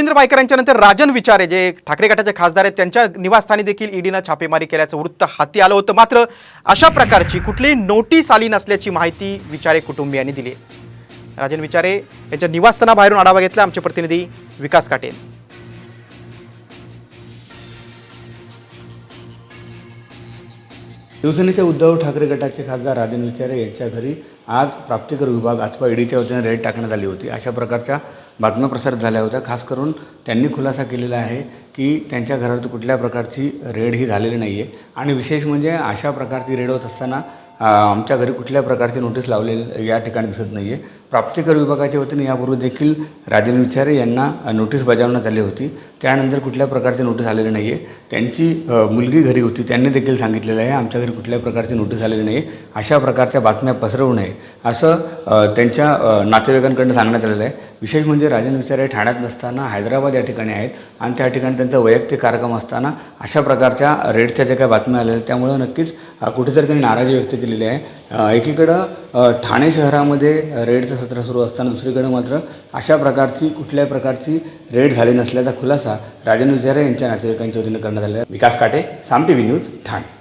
Ravindra biker यांच्यानंतर राजन विचारे जे ठाकरे गटाचे खासदार आहेत त्यांच्या निवासस्थानी देखील ईडीनं छापेमारी केल्याचं वृत्त हाती आलं होतं. मात्र अशा प्रकारची कुठलीही नोटीस आली नसल्याची माहिती विचारे कुटुंबियांनी दिली आहे. राजन विचारे यांच्या निवासस्थानाबाहेरून आढावा घेतला. आमचे प्रतिनिधी विकास काटेल शिवसेनेचे उद्धव ठाकरे गटाचे खासदार राजन विचारे यांच्या घरी आज प्राप्तिकर विभाग अथवा ईडीच्या वतीने रेड टाकण्यात आली होती. अशा प्रकारच्या बातम्या प्रसारित झाल्या होत्या. खास करून त्यांनी खुलासा केलेला आहे की त्यांच्या घरात कुठल्या प्रकारची रेड ही झालेली नाही आहे आणि विशेष म्हणजे अशा प्रकारची रेड होत असताना आमच्या घरी कुठल्या प्रकारची नोटीस लावलेली या ठिकाणी दिसत नाही आहे प्राप्तिकर विभागाच्या वतीने यापूर्वी देखील राजन विचारे यांना नोटीस बजावण्यात आली होती. त्यानंतर कुठल्या प्रकारची नोटीस आलेली नाही आहे त्यांची मुलगी घरी होती. त्यांनी देखील सांगितलेलं आहे आमच्या घरी कुठल्या प्रकारची नोटीस आलेली नाही आहे अशा प्रकारच्या बातम्या पसरवू नये. असं त्यांच्या नातेवाईकांकडून सांगण्यात आलेलं आहे. विशेष म्हणजे राजन विचारे ठाण्यात नसताना हैदराबाद या ठिकाणी आहेत. आणि त्या ठिकाणी त्यांचा वैयक्तिक कार्यक्रम असताना अशा प्रकारच्या रेडच्या ज्या काही बातम्या आलेल्या आहेत त्यामुळं नक्कीच कुठेतरी त्यांनी नाराजी व्यक्त केलेली आहे. एकीकडं ठाणे शहरामध्ये रेडचं सत्र सुरू असताना दुसरीकडं मात्र अशा प्रकारची कुठल्याही प्रकारची रेड झाली नसल्याचा खुलासा राजन विचारे यांच्या नातेवाईकांच्या वतीनं करण्यात आलेला आहे. Vikas Kate Saam TV news Thane.